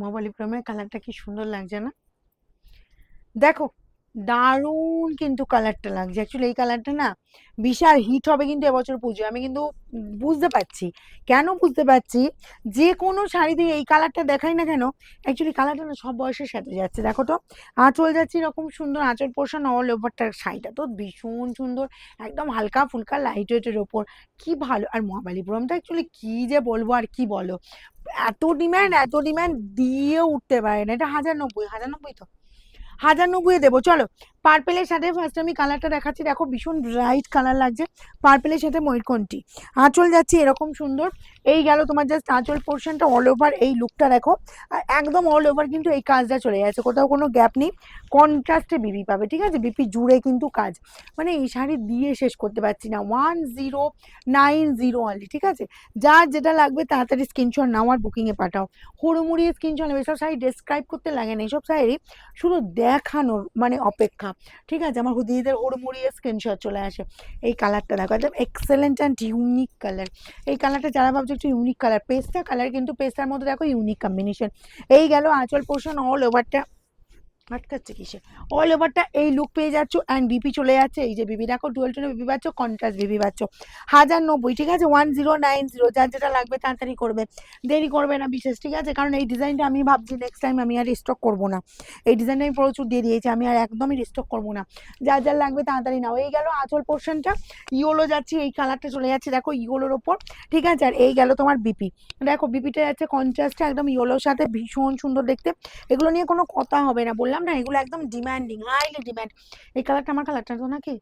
মহাবলীপুরমের কালারটা কি সুন্দর লাগছে না? দেখো, দারুণ কিন্তু কালারটা লাগছে। অ্যাকচুয়ালি এই কালারটা না বিশাল হিট হবে কিন্তু এবছর পুজো। আমি কিন্তু বুঝতে পারছি। কেন বুঝতে পারছি? যে কোনো শাড়িতে এই কালারটা দেখাই না কেন অ্যাকচুয়ালি কালারটা না সব বয়সের সাথে যাচ্ছে। দেখো তো, আঁচল যাচ্ছে এরকম সুন্দর, আঁচল পোষণ অল ওভারটার শাড়িটা তো ভীষণ সুন্দর, একদম হালকা ফুলকা লাইট ওয়েটের ওপর। কি ভালো, আর মহাবালিপুরমটা অ্যাকচুয়ালি কি যে বলব আর কি বলো? এত ডিম্যান্ড এত ডিম্যান্ড দিয়ে উঠতে পারে না। এটা হাজার নব্বই হাজার নব্বই তো। হাজার নব্বই দেবো, চলো। পার্পেলের সাথে ফার্স্ট আমি কালারটা দেখাচ্ছি। দেখো ভীষণ ব্রাইট কালার লাগছে। পার্পেলের সাথে ময়ূরকণ্ঠী আঁচল যাচ্ছে এরকম সুন্দর। এই গেল তোমার জাস্ট আঁচল পোর্শনটা অল ওভার এই লুকটা দেখো। আর একদম অল ওভার কিন্তু এই কাজটা চলে যাচ্ছে কোথাও কোনো গ্যাপ নেই। কন্ট্রাস্টে বিপি পাবে, ঠিক আছে? বিপি জুড়ে কিন্তু কাজ। মানে এই শাড়ি দিয়ে শেষ করতে পারছি না। One zero nine zero only ঠিক আছে? যার যেটা লাগবে তাড়াতাড়ি স্ক্রিনশট নাও আর বুকিংয়ে পাঠাও। হুড়মুড়িয়ে স্ক্রিনশট নেবে। এসব শাড়ি ডেসক্রাইব করতে লাগে না। এইসব শাড়ি শুধু দেখানোর মানে অপেক্ষা। ঠিক আছে? আমার হুদিদের হুড়মুড়িয়ে স্ক্রিনশট চলে আসে। এই কালারটা দেখো, একদম এক্সেলেন্ট অ্যান্ড ইউনিক কালার এই কালারটা যারা ভাবছে একটু ইউনিক কালার পেস্টা কালার কিন্তু পেস্টার মধ্যে দেখো ইউনিক কম্বিনেশন এই গেল আঁচল পোষণ অল ওভারটা আটকাচ্ছে কিসে? অল ওভারটা এই লুক পেয়ে যাচ্ছ অ্যান্ড বিপি চলে যাচ্ছে। এই যে বিবি দেখো টুয়েলভ টোনে বিপি পাচ্ছ কন্ট্রাস্ট বিপি পাচ্ছ। হাজার নব্বই, ঠিক আছে? ওয়ান জিরো নাইন জিরো যার যেটা লাগবে তাড়াতাড়ি করবে। দেরি করবে না বিশেষ, ঠিক আছে? কারণ এই ডিজাইনটা আমি ভাবছি নেক্সট টাইম আমি আর স্টক করব না। এই ডিজাইনটা আমি প্রচুর দিয়ে দিয়েছি, আমি আর একদমই রিস্টক করব না। যার যার লাগবে তাড়াতাড়ি নাও। এই গেল আঁচল পোর্শনটা ইয়োলো যাচ্ছে, এই কালারটা চলে যাচ্ছে, দেখো ইয়োলোর ওপর, ঠিক আছে? আর এই গেল তোমার বিপি দেখো বিপিটা যাচ্ছে কন্ট্রাস্টে একদম ইয়োলোর সাথে ভীষণ সুন্দর দেখতে। এগুলো নিয়ে কোনো কথা হবে না। বললাম না এগুলো একদম ডিমান্ডিং হাইলি ডিমান্ড এই কালারটা আমার কালারটা তো নাকি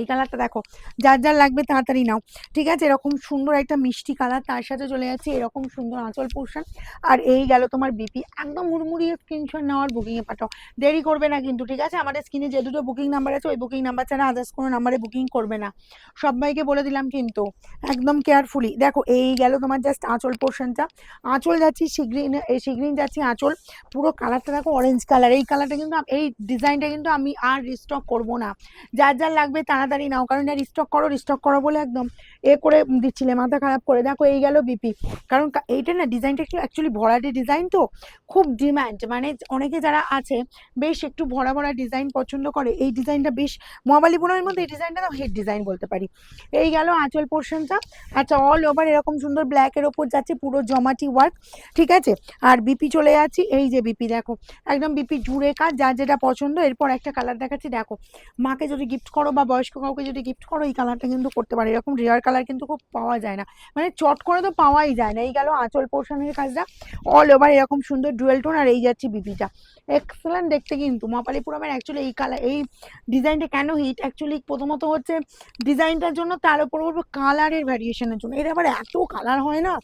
এই কালারটা দেখো, যার যার লাগবে তাড়াতাড়ি নাও। ঠিক আছে? এরকম সুন্দর একটা মিষ্টি কালার, তার সাথে চলে যাচ্ছে এরকম সুন্দর আঁচল পোর্শন। আর এই গেল তোমার বিপি, একদম হুড়মুড়িয়ে স্ক্রিনশট নেওয়ার বুকিংয়ে পাঠাও দেরি করবে না কিন্তু, ঠিক আছে? আমাদের স্ক্রিনে যে দুটো বুকিং নাম্বার আছে, ওই বুকিং নাম্বার ছাড়া আদার্স কোনো নাম্বারে বুকিং করবে না। সবাইকে বলে দিলাম কিন্তু, একদম কেয়ারফুলি দেখো, এই গেল তোমার জাস্ট আঁচল পোর্শনটা। আঁচল যাচ্ছি শিগ্রিন এই শিগ্রিন যাচ্ছি আঁচল। পুরো কালারটা দেখো অরেঞ্জ কালার এই কালারটা কিন্তু এই ডিজাইনটা কিন্তু আমি আর রিস্টক করব না। যার যার লাগবে তাড়াতাড়ি নাও, কারণ এটা রিস্টক করো রিস্টক করো বলে একদম এ করে দিচ্ছিলে, মাথা খারাপ করে। দেখো, এই গেল বিপি কারণ এইটা না ডিজাইনটা একটু অ্যাকচুয়ালি ভরাটি ডিজাইন তো, খুব ডিম্যান্ড মানে অনেকে যারা আছে, বেশ একটু ভরা ভরা ডিজাইন পছন্দ করে, এই ডিজাইনটা বেশ মহাবালিপুরমের মধ্যে এই ডিজাইনটা না হেড ডিজাইন বলতে পারি। এই গেল আঁচল পোর্শনটা আচ্ছা অল ওভার এরকম সুন্দর ব্ল্যাকের ওপর যাচ্ছে পুরো জমাটি ওয়ার্ক ঠিক আছে? আর বিপি চলে যাচ্ছি, এই যে বিপি দেখো। একদম বিপি জুড়ে কাজ, যার যেটা পছন্দ, এরপর একটা কালার দেখাচ্ছি, দেখো। মাকে যদি গিফট করো বা বয়স্ক কাউকে যদি গিফট করো, এই কালারটা কিন্তু করতে পারে। এরকম রেয়ার কালার কিন্তু খুব পাওয়া যায় না। মানে চট করে তো পাওয়াই যায় না। এই গেল আঁচল পোর্শনের কাজটা অল ওভার এরকম সুন্দর ডুয়েল টোন আর এই যাচ্ছে বিপিটা এক্সেলেন্ট দেখতে কিন্তু। মাপালিপুরমের অ্যাকচুয়ালি এই কালার এই ডিজাইনটা কেন হিট অ্যাকচুয়ালি প্রথমত হচ্ছে ডিজাইনটার জন্য তার উপর বলব কালারের ভ্যারিয়েশনের জন্য। এর আবার এত কালার হয় না?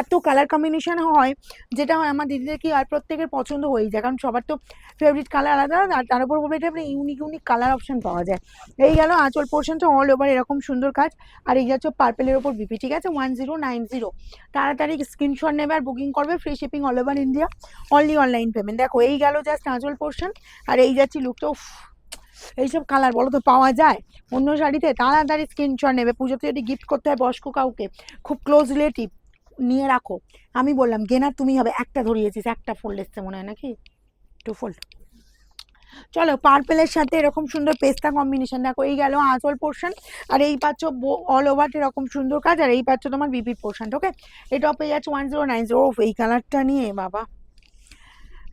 এত কালার কম্বিনেশন হয় যেটা হয় আমার দিদিদের কি আর প্রত্যেকের পছন্দ হয়ে যায়। কারণ সবার তো ফেভারিট কালার আলাদা, আর তার উপর বলব এটা ইউনিক ইউনিক কালার অপশন পাওয়া যায়। এই গেল আঁচল পোর্শনটা অল ওভার এরকম সুন্দর কাজ। আর এই যাচ্ছে পার্পেলের ওপর বিপি ঠিক আছে? ওয়ান জিরো নাইন জিরো তাড়াতাড়ি স্ক্রিনশট নেবে আর বুকিং করবে free shipping all over India only online payment দেখো, এই গেল জাস্ট আঁচল পোর্শন আর এই যাচ্ছি লুকটা এইসব কালার বলো তো, পাওয়া যায়? অন্য শাড়িতে তাড়াতাড়ি স্ক্রিনশট নেবে। পুজোতে যদি গিফট করতে হয় বয়স্ক কাউকে, খুব ক্লোজ রিলেটিভ নিয়ে রাখো। আমি বললাম গেনার তুমি হবে। একটা ধরিয়েছিস, একটা ফোল্ড এসছে মনে হয় নাকি? টু ফোল্ড চলো পার্পেলের সাথে এরকম সুন্দর পেস্তা কম্বিনেশন দেখো এই গেল আঁচল পোর্শন আর এই পাচ্ছ অল ওভার এরকম সুন্দর কাজ আর এই পাচ্ছ তোমার বিপি পোর্শন ওকে এটা পেয়ে যাচ্ছে ওয়ান জিরো নাইন জিরো এই কালারটা নিয়ে, বাবা।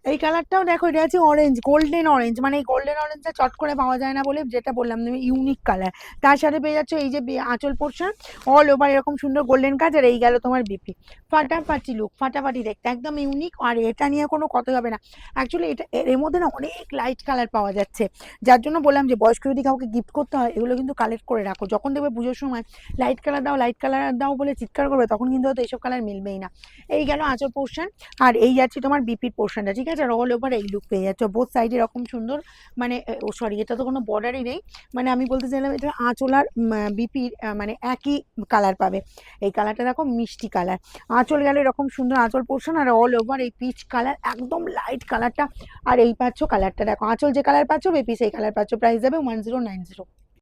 এই কালারটাও দেখো, এটা আছে অরেঞ্জ গোল্ডেন অরেঞ্জ মানে এই গোল্ডেন অরেঞ্জটা চট করে পাওয়া যায় না বলে যেটা বললাম তুমি ইউনিক কালার তার সাথে পেয়ে যাচ্ছ এই যে আঁচল পোর্শন অল ওভার এরকম সুন্দর গোল্ডেন কাজ, আর এই গেল তোমার বিপি ফাটাফাটি লুক ফাটাফাটি দেখতে, একদম ইউনিক আর এটা নিয়ে কোনো কথা হবে না। অ্যাকচুয়ালি এটা এর এর মধ্যে না অনেক লাইট কালার পাওয়া যাচ্ছে। যার জন্য বললাম যে বয়স্ক যদি কাউকে গিফট করতে হয়, এগুলো কিন্তু কালেক্ট করে রাখো। যখন দেখবে পুজোর সময় লাইট কালার দাও লাইট কালার দাও বলে চিৎকার করবে, তখন কিন্তু হয়তো এইসব কালার মিলবেই না। এই গেল আঁচল পোর্শন আর এই যাচ্ছে তোমার বিপির পোর্শনটা ঠিক আছে আর অল ওভার এই লুক পেয়ে যাচ্ছে। বোথ সাইড এরকম সুন্দর মানে ও সরি এটা তো কোনো বর্ডারই নেই। মানে আমি বলতে চাইলাম এটা আঁচল আর বিপির মানে একই কালার পাবে। এই কালারটা দেখো মিষ্টি কালার আঁচল গেলে এরকম সুন্দর আঁচল পোর্শন আর অল ওভার এই পিচ কালার একদম লাইট কালারটা আর এই পাচ্ছ কালারটা দেখো, আঁচল যে কালার পাচ্ছ বেপি সেই কালার পাচ্ছ। প্রাইস যাবে ওয়ান জিরো নাইন জিরো